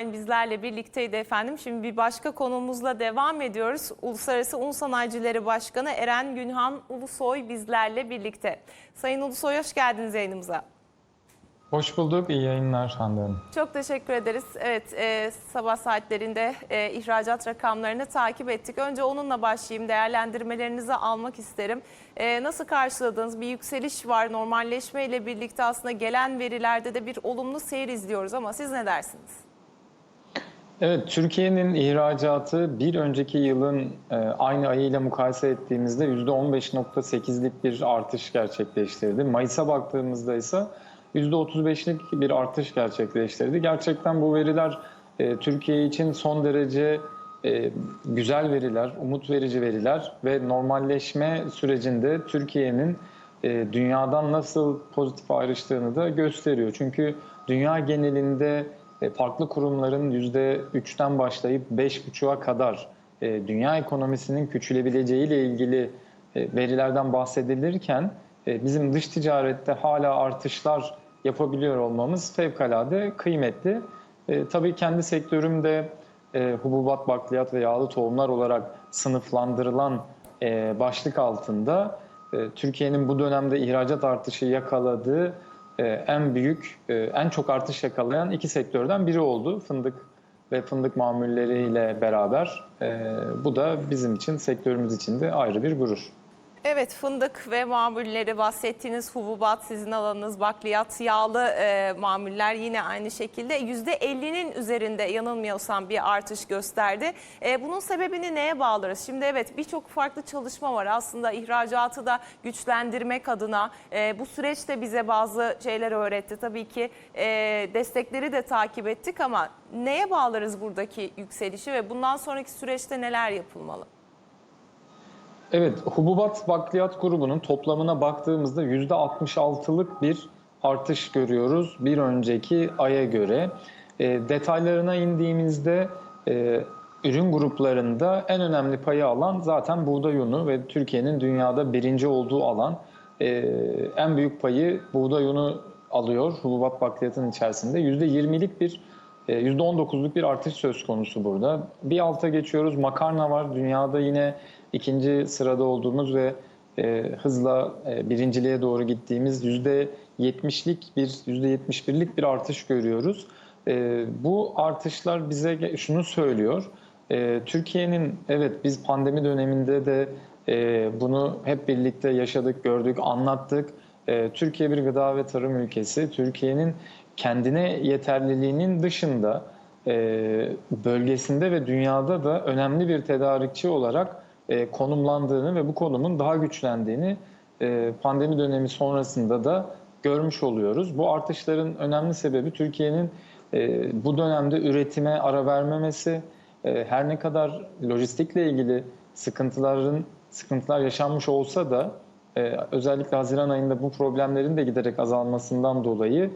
Bizlerle birlikteydi efendim. Şimdi bir başka konumuzla devam ediyoruz. Uluslararası Un Sanayicileri Başkanı Eren Günhan Ulusoy bizlerle birlikte. Sayın Ulusoy hoş geldiniz yayınımıza. Hoş bulduk. İyi yayınlar Hande Hanım. Çok teşekkür ederiz. Evet e, sabah saatlerinde e, ihracat rakamlarını takip ettik. Önce onunla başlayayım. Değerlendirmelerinizi almak isterim. E, nasıl karşıladınız? Bir yükseliş var. Normalleşme ile birlikte aslında gelen verilerde de bir olumlu seyir izliyoruz ama siz ne dersiniz? Evet, Türkiye'nin ihracatı bir önceki yılın e, aynı ayıyla mukayese ettiğimizde %15.8'lik bir artış gerçekleştirdi. Mayıs'a baktığımızda ise %35'lik bir artış gerçekleştirdi. Gerçekten bu veriler e, Türkiye için son derece e, güzel veriler, umut verici veriler ve normalleşme sürecinde Türkiye'nin dünyadan nasıl pozitif ayrıştığını da gösteriyor. Çünkü dünya genelinde farklı kurumların %3'ten başlayıp 5,5'a kadar e, dünya ekonomisinin küçülebileceğiyle ilgili e, verilerden bahsedilirken bizim dış ticarette hala artışlar yapabiliyor olmamız fevkalade kıymetli. Tabii kendi sektörümde hububat, bakliyat ve yağlı tohumlar olarak sınıflandırılan başlık altında Türkiye'nin bu dönemde ihracat artışı yakaladığı en büyük, en çok artış yakalayan iki sektörden biri oldu. Fındık ve fındık mamulleriyle beraber. Bu da bizim için, sektörümüz için de ayrı bir gurur. Evet fındık ve mamulleri bahsettiğiniz hububat sizin alanınız bakliyat yağlı e, mamuller yine aynı şekilde %50'nin üzerinde yanılmıyorsam bir artış gösterdi. E, bunun sebebini neye bağlarız? Şimdi evet birçok farklı çalışma var aslında ihracatı da güçlendirmek adına e, bu süreçte bize bazı şeyler öğretti. Tabii ki e, destekleri de takip ettik ama neye bağlarız buradaki yükselişi ve bundan sonraki süreçte neler yapılmalı? Evet, hububat bakliyat grubunun toplamına baktığımızda %66'lık bir artış görüyoruz bir önceki aya göre. E, detaylarına indiğimizde e, ürün gruplarında en önemli payı alan zaten buğday unu ve Türkiye'nin dünyada birinci olduğu alan. E, en büyük payı buğday unu alıyor hububat bakliyatın içerisinde. %20'lik bir %19'luk bir artış söz konusu burada. Bir alta geçiyoruz. Makarna var. Dünyada yine ikinci sırada olduğumuz ve e, hızla e, birinciliğe doğru gittiğimiz %70'lik bir %71'lik bir artış görüyoruz. E, bu artışlar bize şunu söylüyor. E, Türkiye'nin evet biz pandemi döneminde de e, bunu hep birlikte yaşadık, gördük, anlattık. Türkiye bir gıda ve tarım ülkesi. Türkiye'nin kendine yeterliliğinin dışında e, bölgesinde ve dünyada da önemli bir tedarikçi olarak e, konumlandığını ve bu konumun daha güçlendiğini e, pandemi dönemi sonrasında da görmüş oluyoruz. Bu artışların önemli sebebi Türkiye'nin e, bu dönemde üretime ara vermemesi, her ne kadar lojistikle ilgili sıkıntıların sıkıntılar yaşanmış olsa da özellikle Haziran ayında bu problemlerin de giderek azalmasından dolayı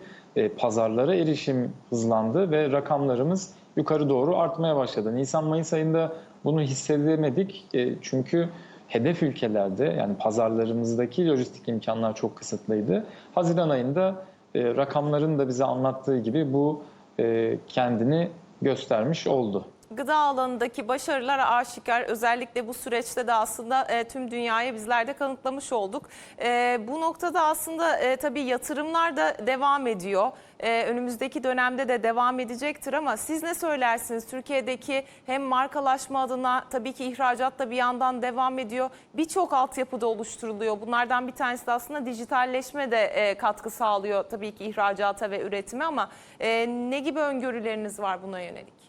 pazarlara erişim hızlandı ve rakamlarımız yukarı doğru artmaya başladı. Nisan-Mayıs ayında bunu hissedemedik e, çünkü hedef ülkelerde yani pazarlarımızdaki lojistik imkanlar çok kısıtlıydı. Haziran ayında e, rakamların da bize anlattığı gibi bu e, kendini göstermiş oldu. Gıda alanındaki başarılar aşikar. Özellikle bu süreçte de aslında e, tüm dünyaya bizler de kanıtlamış olduk. E, bu noktada aslında e, tabii yatırımlar da devam ediyor. E, önümüzdeki dönemde de devam edecektir ama siz ne söylersiniz? Türkiye'deki hem markalaşma adına tabii ki ihracat da bir yandan devam ediyor. Birçok altyapıda oluşturuluyor. Bunlardan bir tanesi de aslında dijitalleşme de e, katkı sağlıyor tabii ki ihracata ve üretime ama e, ne gibi öngörüleriniz var buna yönelik?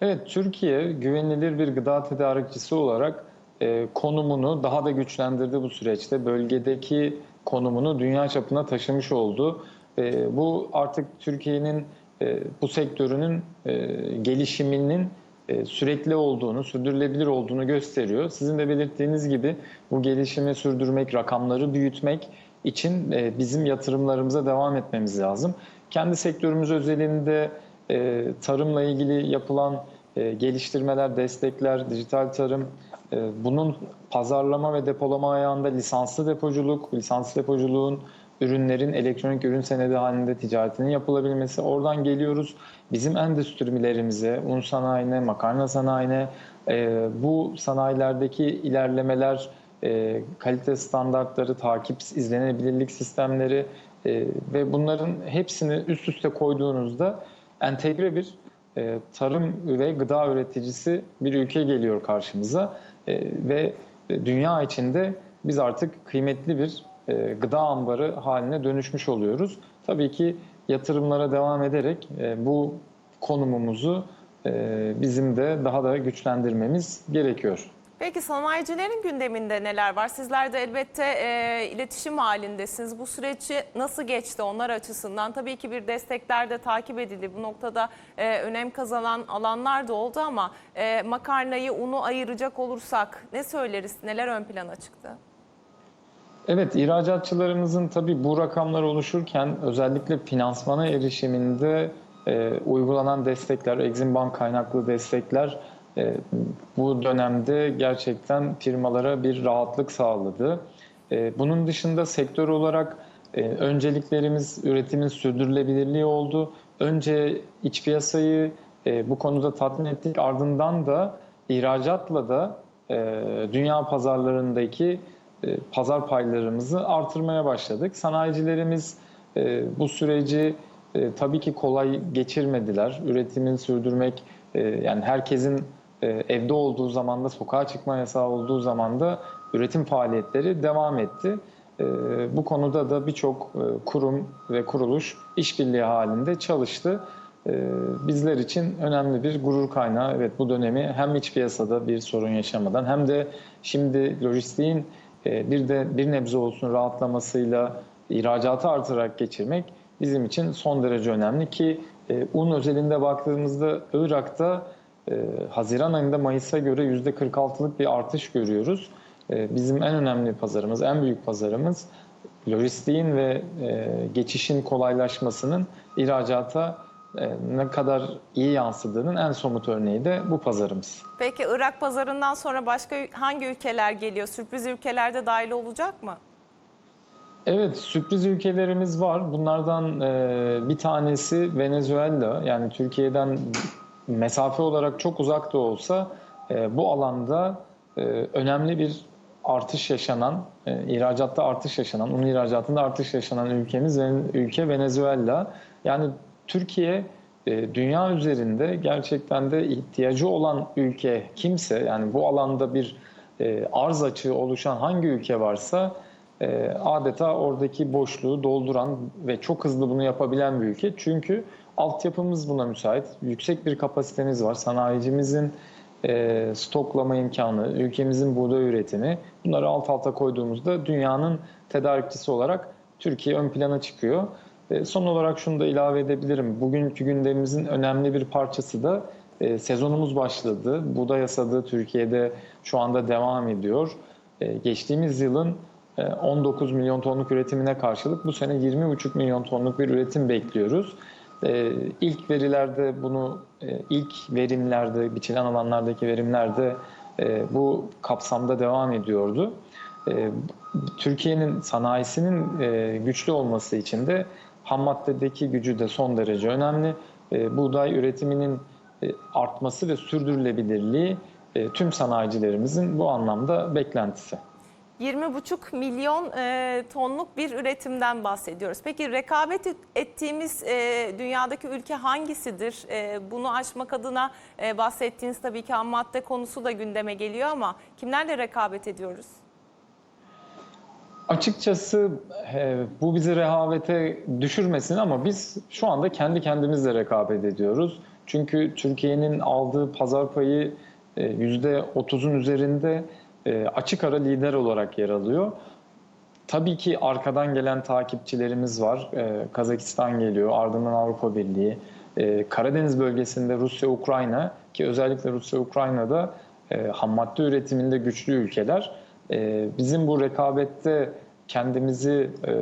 Evet, Türkiye güvenilir bir gıda tedarikçisi olarak e, konumunu daha da güçlendirdi bu süreçte. Bölgedeki konumunu dünya çapına taşımış oldu. E, bu artık Türkiye'nin e, bu sektörünün e, gelişiminin e, sürekli olduğunu, sürdürülebilir olduğunu gösteriyor. Sizin de belirttiğiniz gibi bu gelişimi sürdürmek, rakamları büyütmek için e, bizim yatırımlarımıza devam etmemiz lazım. Kendi sektörümüz özelinde e, tarımla ilgili yapılan e, geliştirmeler, destekler, dijital tarım, e, bunun pazarlama ve depolama ayağında lisanslı depoculuk, lisanslı depoculuğun ürünlerin elektronik ürün senedi halinde ticaretinin yapılabilmesi. Oradan geliyoruz bizim endüstrilerimize, un sanayine, makarna sanayine, e, bu sanayilerdeki ilerlemeler, e, kalite standartları, takip, izlenebilirlik sistemleri e, ve bunların hepsini üst üste koyduğunuzda entegre bir e, tarım ve gıda üreticisi bir ülke geliyor karşımıza E, ve dünya içinde biz artık kıymetli bir e, gıda ambarı haline dönüşmüş oluyoruz. Tabii ki yatırımlara devam ederek e, bu konumumuzu e, bizim de daha da güçlendirmemiz gerekiyor. Peki sanayicilerin gündeminde neler var? Sizler de elbette e, iletişim halindesiniz. Bu süreci nasıl geçti onlar açısından? Tabii ki bir destekler de takip edildi. Bu noktada e, önem kazanan alanlar da oldu ama e, makarnayı, unu ayıracak olursak ne söyleriz? Neler ön plana çıktı? Evet, ihracatçılarımızın tabii bu rakamlar oluşurken özellikle finansmana erişiminde e, uygulanan destekler, Exim Bank kaynaklı destekler e, bu dönemde gerçekten firmalara bir rahatlık sağladı. E, bunun dışında sektör olarak e, önceliklerimiz üretimin sürdürülebilirliği oldu. Önce iç piyasayı e, bu konuda tatmin ettik. Ardından da ihracatla da e, dünya pazarlarındaki e, pazar paylarımızı artırmaya başladık. Sanayicilerimiz e, bu süreci e, tabii ki kolay geçirmediler. Üretimini sürdürmek, e, yani herkesin evde olduğu zaman da sokağa çıkma yasağı olduğu zaman da üretim faaliyetleri devam etti. E, bu konuda da birçok e, kurum ve kuruluş işbirliği halinde çalıştı. E, bizler için önemli bir gurur kaynağı. Evet bu dönemi hem iç piyasada bir sorun yaşamadan hem de şimdi lojistiğin e, bir de bir nebze olsun rahatlamasıyla ihracatı artırarak geçirmek bizim için son derece önemli ki e, un özelinde baktığımızda Irak'ta e, Haziran ayında Mayıs'a göre %46'lık bir artış görüyoruz. E, bizim en önemli pazarımız, en büyük pazarımız lojistiğin ve e, geçişin kolaylaşmasının ihracata e, ne kadar iyi yansıdığının en somut örneği de bu pazarımız. Peki Irak pazarından sonra başka hangi ülkeler geliyor? Sürpriz ülkelerde dahil olacak mı? Evet, sürpriz ülkelerimiz var. Bunlardan e, bir tanesi Venezuela. Yani Türkiye'den mesafe olarak çok uzak da olsa e, bu alanda e, önemli bir artış yaşanan, e, ihracatta artış yaşanan, un ihracatında artış yaşanan ülkemiz ülke Venezuela. Yani Türkiye e, dünya üzerinde gerçekten de ihtiyacı olan ülke kimse, yani bu alanda bir e, arz açığı oluşan hangi ülke varsa e, adeta oradaki boşluğu dolduran ve çok hızlı bunu yapabilen bir ülke. Çünkü altyapımız buna müsait. Yüksek bir kapasitemiz var. Sanayicimizin e, stoklama imkanı, ülkemizin buğday üretimi. Bunları alt alta koyduğumuzda dünyanın tedarikçisi olarak Türkiye ön plana çıkıyor. E, son olarak şunu da ilave edebilirim. Bugünkü gündemimizin önemli bir parçası da e, sezonumuz başladı. Buğday hasadı Türkiye'de şu anda devam ediyor. E, geçtiğimiz yılın 19 milyon tonluk üretimine karşılık bu sene 20,5 milyon tonluk bir üretim bekliyoruz. İlk verilerde bunu, ilk verimlerde, biçilen alanlardaki verimlerde bu kapsamda devam ediyordu. Türkiye'nin sanayisinin güçlü olması için de ham maddedeki gücü de son derece önemli. Buğday üretiminin artması ve sürdürülebilirliği tüm sanayicilerimizin bu anlamda beklentisi. 20,5 milyon e, tonluk bir üretimden bahsediyoruz. Peki rekabet ettiğimiz e, dünyadaki ülke hangisidir? E, bunu aşmak adına e, bahsettiğiniz tabii ki ham madde konusu da gündeme geliyor ama kimlerle rekabet ediyoruz? Açıkçası e, bu bizi rehavete düşürmesin ama biz şu anda kendi kendimizle rekabet ediyoruz. Çünkü Türkiye'nin aldığı pazar payı e, %30'un üzerinde e, açık ara lider olarak yer alıyor. Tabii ki arkadan gelen takipçilerimiz var. E, Kazakistan geliyor, ardından Avrupa Birliği. E, Karadeniz bölgesinde Rusya, Ukrayna ki özellikle Rusya, Ukrayna'da e, ham madde üretiminde güçlü ülkeler. E, bizim bu rekabette kendimizi e,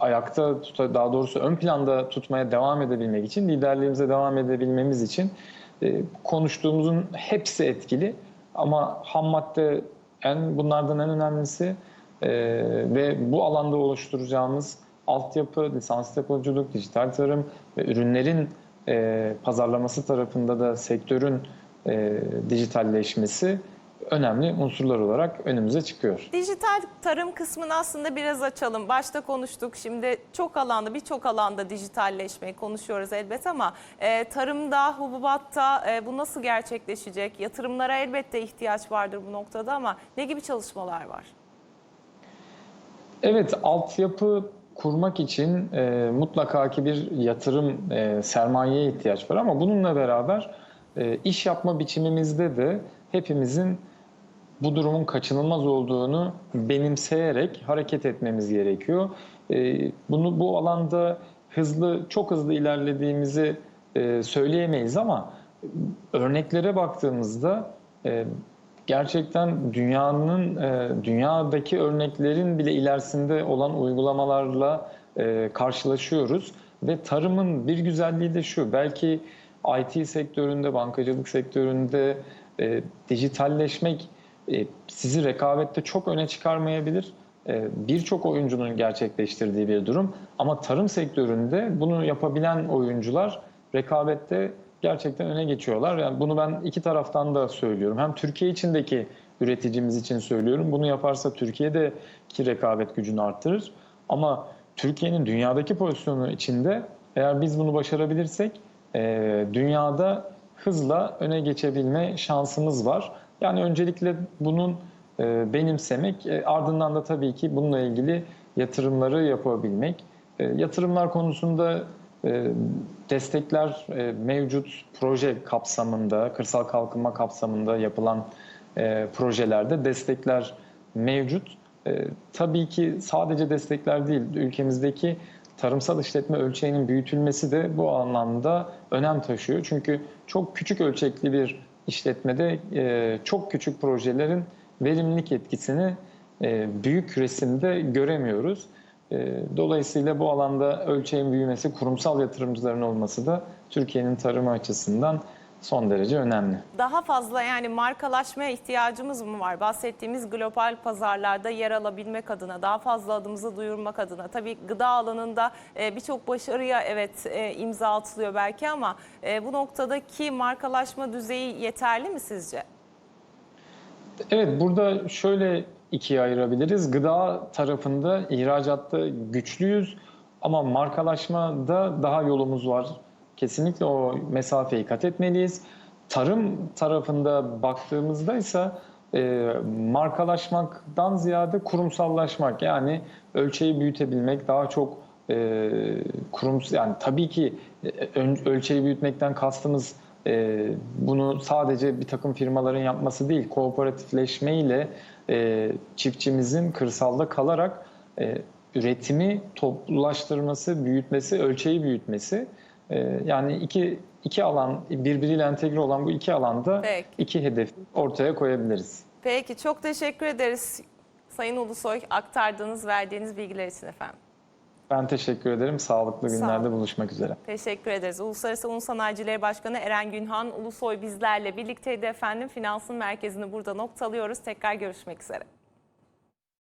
ayakta tuta, daha doğrusu ön planda tutmaya devam edebilmek için, liderliğimize devam edebilmemiz için e, konuştuğumuzun hepsi etkili. Ama ham madde en bunlardan en önemlisi E, ve bu alanda oluşturacağımız altyapı, lisans depoculuk, dijital tarım ve ürünlerin e, pazarlaması tarafında da sektörün e, dijitalleşmesi önemli unsurlar olarak önümüze çıkıyor. Dijital tarım kısmını aslında biraz açalım. Başta konuştuk. Şimdi çok alanda, birçok alanda dijitalleşmeyi konuşuyoruz elbet ama e, tarımda, hububatta e, bu nasıl gerçekleşecek? Yatırımlara elbette ihtiyaç vardır bu noktada ama ne gibi çalışmalar var? Evet, altyapı kurmak için e, mutlaka ki bir yatırım, e, sermayeye ihtiyaç var ama bununla beraber e, iş yapma biçimimizde de hepimizin bu durumun kaçınılmaz olduğunu benimseyerek hareket etmemiz gerekiyor. E, bunu bu alanda hızlı, çok hızlı ilerlediğimizi e, söyleyemeyiz ama örneklere baktığımızda e, gerçekten dünyanın e, dünyadaki örneklerin bile ilerisinde olan uygulamalarla karşılaşıyoruz ve tarımın bir güzelliği de şu belki IT sektöründe, bankacılık sektöründe e, dijitalleşmek e, sizi rekabette çok öne çıkarmayabilir. E, Birçok oyuncunun gerçekleştirdiği bir durum ama tarım sektöründe bunu yapabilen oyuncular rekabette gerçekten öne geçiyorlar. Yani bunu ben iki taraftan da söylüyorum. Hem Türkiye içindeki üreticimiz için söylüyorum. Bunu yaparsa Türkiye'deki rekabet gücünü arttırır. Ama Türkiye'nin dünyadaki pozisyonu içinde eğer biz bunu başarabilirsek e, dünyada hızla öne geçebilme şansımız var. Yani öncelikle bunun e, benimsemek, e, ardından da tabii ki bununla ilgili yatırımları yapabilmek. E, yatırımlar konusunda destekler mevcut proje kapsamında, kırsal kalkınma kapsamında yapılan projelerde destekler mevcut. Tabii ki sadece destekler değil, ülkemizdeki tarımsal işletme ölçeğinin büyütülmesi de bu anlamda önem taşıyor. Çünkü çok küçük ölçekli bir işletmede e, çok küçük projelerin verimlilik etkisini e, büyük resimde göremiyoruz. E, Dolayısıyla bu alanda ölçeğin büyümesi, kurumsal yatırımcıların olması da Türkiye'nin tarımı açısından son derece önemli. Daha fazla yani markalaşmaya ihtiyacımız mı var? Bahsettiğimiz global pazarlarda yer alabilmek adına, daha fazla adımızı duyurmak adına. Tabii gıda alanında e, birçok başarıya evet e, imza atılıyor belki ama e, bu noktadaki markalaşma düzeyi yeterli mi sizce? Evet burada şöyle ikiye ayırabiliriz. Gıda tarafında ihracatta güçlüyüz ama markalaşmada daha yolumuz var. Kesinlikle o mesafeyi kat etmeliyiz. Tarım tarafında baktığımızda ise e, markalaşmaktan ziyade kurumsallaşmak yani ölçeği büyütebilmek daha çok e, kurumsal yani tabii ki e, ölçeği büyütmekten kastımız e, bunu sadece bir takım firmaların yapması değil kooperatifleşmeyle e, çiftçimizin kırsalda kalarak e, üretimi toplulaştırması, büyütmesi, ölçeği büyütmesi. E, yani iki iki alan birbiriyle entegre olan bu iki alanda Peki. iki hedef ortaya koyabiliriz. Peki çok teşekkür ederiz Sayın Ulusoy aktardığınız, verdiğiniz bilgiler için efendim. Ben teşekkür ederim. Sağlıklı Sağ günlerde olun. buluşmak üzere. Teşekkür ederiz. Uluslararası Un Sanayicileri Başkanı Eren Günhan Ulusoy bizlerle birlikteydi efendim. Finansın merkezini burada noktalıyoruz. Tekrar görüşmek üzere.